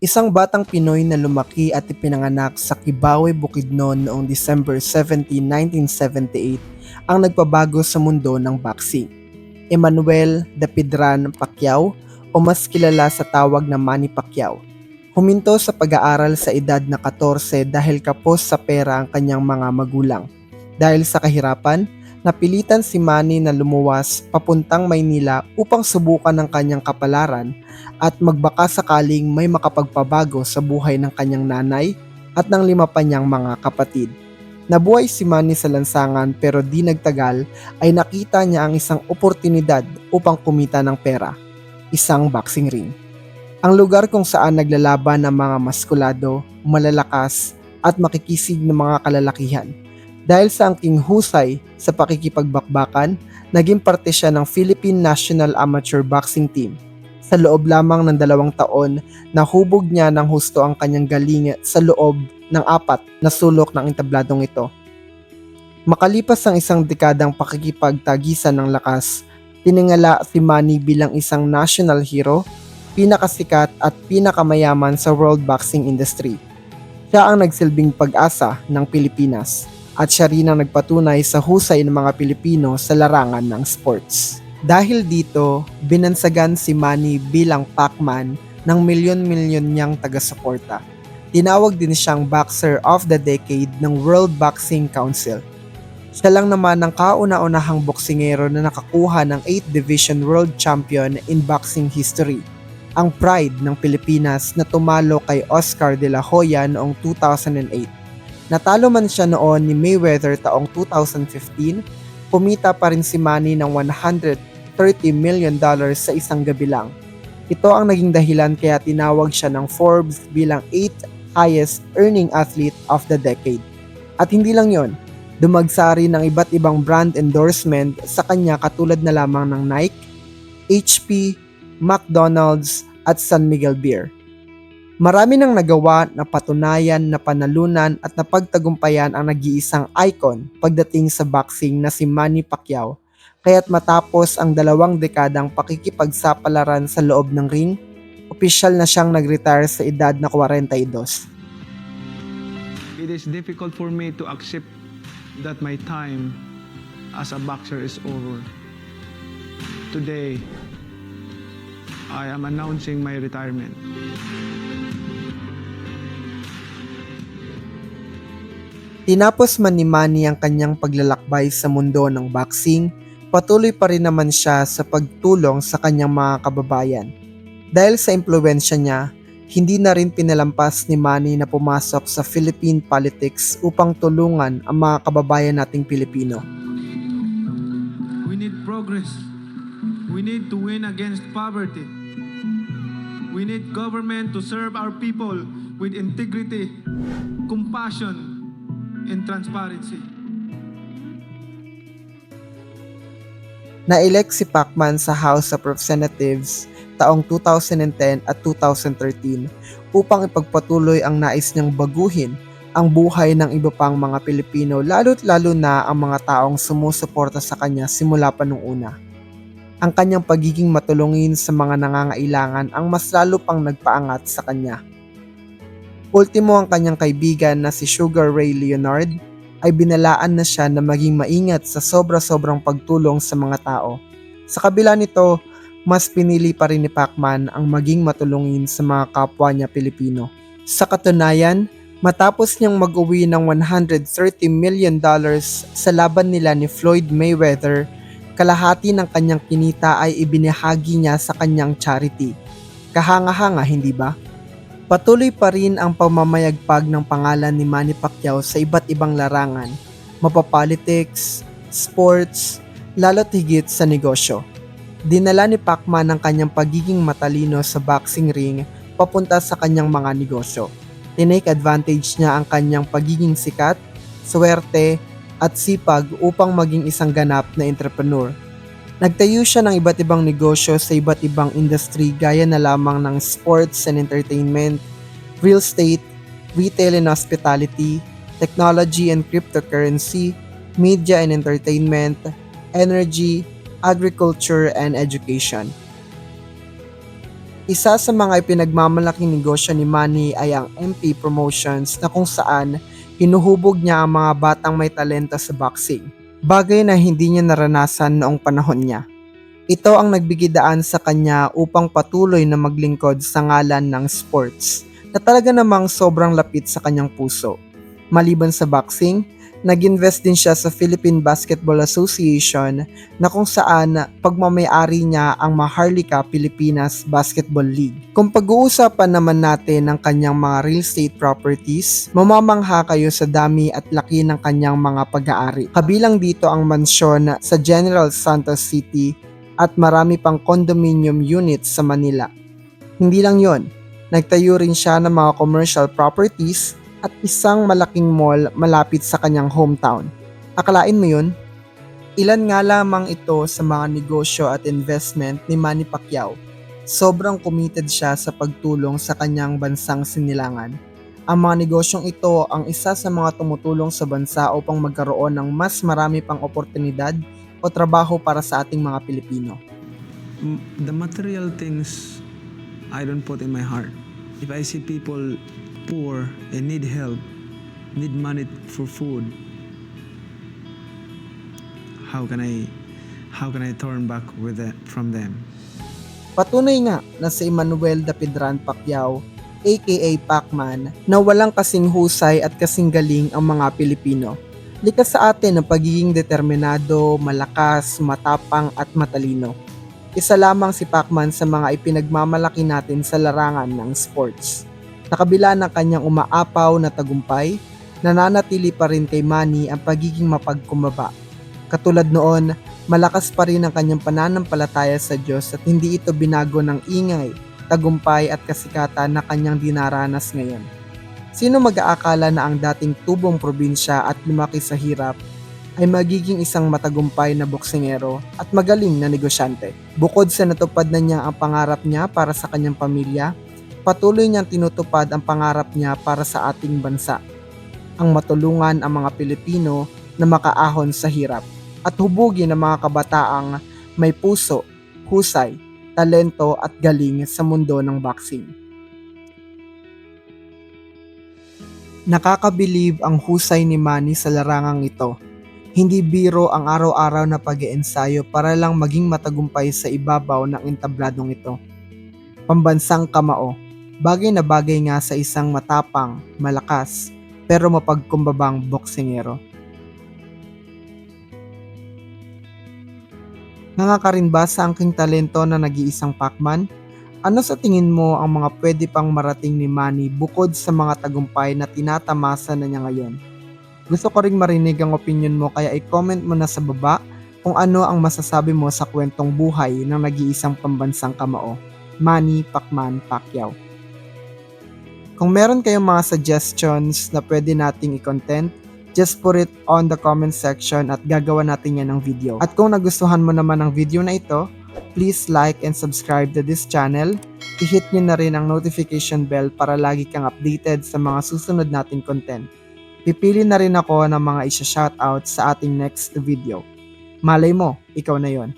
Isang batang Pinoy na lumaki at ipinanganak sa Kibawe, Bukidnon noong December 17, 1978 ang nagpabago sa mundo ng boxing. Emmanuel Dapidran Pacquiao o mas kilala sa tawag na Manny Pacquiao. Huminto sa pag-aaral sa edad na 14 dahil kapos sa pera ang kanyang mga magulang. Dahil sa kahirapan, napilitan si Manny na lumuwas papuntang Maynila upang subukan ang kanyang kapalaran at magbaka sakaling may makapagpabago sa buhay ng kanyang nanay at ng lima pa niyang mga kapatid. Nabuhay si Manny sa lansangan pero di nagtagal ay nakita niya ang isang oportunidad upang kumita ng pera, isang boxing ring. Ang lugar kung saan naglalaban ang mga maskulado, malalakas at makikisig ng mga kalalakihan. Dahil sa angking husay sa pakikipagbakbakan, naging parte siya ng Philippine National Amateur Boxing Team sa loob lamang ng dalawang taon, nahubog niya ng husto ang kanyang galing sa loob ng apat na sulok ng entabladong ito. Makalipas ang isang dekadang pakikipagtagisan ng lakas, tiningala si Manny bilang isang national hero, pinakasikat at pinakamayaman sa world boxing industry. Siya ang nagsilbing pag-asa ng Pilipinas at siya rin ang nagpatunay sa husay ng mga Pilipino sa larangan ng sports. Dahil dito, binansagan si Manny bilang Pacman ng milyon-milyon niyang taga-suporta. Tinawag din siyang Boxer of the Decade ng World Boxing Council. Siya lang naman ang kauna-unahang boksingero na nakakuha ng 8th Division World Champion in boxing history. Ang pride ng Pilipinas na tumalo kay Oscar de la Hoya noong 2008. Natalo man siya noon ni Mayweather taong 2015, kumita pa rin si Manny ng 130 million dollars sa isang gabi lang. Ito ang naging dahilan kaya tinawag siya ng Forbes bilang 8th highest earning athlete of the decade. At hindi lang yon, dumagsa rin ng iba't ibang brand endorsement sa kanya katulad na lamang ng Nike, HP, McDonald's at San Miguel Beer. Marami nang nagawa na patunayan na panalunan at napagtagumpayan ang nag-iisang icon pagdating sa boxing na si Manny Pacquiao kaya't matapos ang dalawang dekadang pakikipagsapalaran sa loob ng ring, opisyal na siyang nag-retire sa edad na 42. It is difficult for me to accept that my time as a boxer is over. Today, I am announcing my retirement. Tinapos man ni Manny ang kanyang paglalakbay sa mundo ng boxing, patuloy pa rin naman siya sa pagtulong sa kanyang mga kababayan. Dahil sa impluensya niya, hindi na rin pinalampas ni Manny na pumasok sa Philippine politics upang tulungan ang mga kababayan nating Pilipino. We need progress. We need to win against poverty. We need government to serve our people with integrity, compassion, and transparency. Na-elect si Pacman sa House of Representatives taong 2010 at 2013 upang ipagpatuloy ang nais niyang baguhin ang buhay ng iba pang mga Pilipino lalo't lalo na ang mga taong sumusuporta sa kanya simula pa nung una. Ang kanyang pagiging matulungin sa mga nangangailangan ang mas lalo pang nagpaangat sa kanya. Ultimo ang kanyang kaibigan na si Sugar Ray Leonard ay binalaan na siya na maging maingat sa sobra-sobrang pagtulong sa mga tao. Sa kabila nito, mas pinili pa rin ni Pacman ang maging matulungin sa mga kapwa niya Pilipino. Sa katunayan, matapos niyang mag-uwi ng 130 million dollars sa laban nila ni Floyd Mayweather, kalahati ng kanyang kinita ay ibinahagi niya sa kanyang charity. Kahanga-hanga, hindi ba? Patuloy pa rin ang pamamayagpag ng pangalan ni Manny Pacquiao sa iba't ibang larangan, mapapolitics, sports, lalo't higit sa negosyo. Dinala ni Pacman ang kanyang pagiging matalino sa boxing ring papunta sa kanyang mga negosyo. Tinake advantage niya ang kanyang pagiging sikat, swerte, at sipag upang maging isang ganap na entrepreneur. Nagtayo siya ng iba't ibang negosyo sa iba't ibang industry gaya na lamang ng sports and entertainment, real estate, retail and hospitality, technology and cryptocurrency, media and entertainment, energy, agriculture, and education. Isa sa mga ipinagmamalaking negosyo ni Manny ay ang MP Promotions na kung saan hinuhubog niya ang mga batang may talento sa boxing. Bagay na hindi niya naranasan noong panahon niya. Ito ang nagbigay daan sa kanya upang patuloy na maglingkod sa ngalan ng sports na talaga namang sobrang lapit sa kanyang puso. Maliban sa boxing, nag-invest din siya sa Philippine Basketball Association na kung saan pagmamayari niya ang Maharlika Pilipinas Basketball League. Kung pag-uusapan naman natin ang kanyang mga real estate properties, mamamangha kayo sa dami at laki ng kanyang mga pag-aari. Kabilang dito ang mansyon sa General Santos City at marami pang condominium units sa Manila. Hindi lang yon, nagtayo rin siya ng mga commercial properties at isang malaking mall malapit sa kanyang hometown. Akalain mo yun? Ilan nga lamang ito sa mga negosyo at investment ni Manny Pacquiao. Sobrang committed siya sa pagtulong sa kanyang bansang sinilangan. Ang mga negosyong ito ang isa sa mga tumutulong sa bansa upang magkaroon ng mas marami pang oportunidad o trabaho para sa ating mga Pilipino. The material things I don't put in my heart. If I see people poor and need help, need money for food, how can I how can I turn back with it from them? Patunay nga na si Emmanuel Dapidran Pacquiao aka Pacman na walang kasing husay at kasing galing ang mga Pilipino. Likas sa atin ang pagiging determinado, malakas, matapang at matalino. Isa lamang si Pacman sa mga ipinagmamalaki natin sa larangan ng sports. Nakabila ng kanyang umaapaw na tagumpay, nananatili pa rin kay Manny ang pagiging mapagkumbaba. Katulad noon, malakas pa rin ang kanyang pananampalataya sa Diyos at hindi ito binago ng ingay, tagumpay at kasikatan na kanyang dinaranas ngayon. Sino mag-aakala na ang dating tubong probinsya at lumaki sa hirap ay magiging isang matagumpay na boksingero at magaling na negosyante. Bukod sa natupad na niya ang pangarap niya para sa kanyang pamilya, patuloy niyang tinutupad ang pangarap niya para sa ating bansa. Ang matulungan ang mga Pilipino na makaahon sa hirap at hubugin ang mga kabataang may puso, husay, talento at galing sa mundo ng boxing. Nakakabilib ang husay ni Manny sa larangang ito. Hindi biro ang araw-araw na pag-iensayo para lang maging matagumpay sa ibabaw ng entabladong ito. Pambansang kamao, bagay na bagay nga sa isang matapang, malakas, pero mapagkumbabang boksingero. Nangaka rin ba sa angking talento na nag-iisang Pacman? Ano sa tingin mo ang mga pwede pang marating ni Manny bukod sa mga tagumpay na tinatamasa na niya ngayon? Gusto ko ring marinig ang opinion mo kaya i-comment mo na sa baba kung ano ang masasabi mo sa kwentong buhay ng nag-iisang pambansang kamao, Manny Pacman Pacquiao. Kung meron kayong mga suggestions na pwede nating i-content, just put it on the comment section at gagawa natin yan ng video. At kung nagustuhan mo naman ang video na ito, please like and subscribe to this channel. I-hit nyo na rin ang notification bell para lagi kang updated sa mga susunod nating content. Pipili na rin ako ng mga isa-shoutout sa ating next video. Malay mo, ikaw na yon.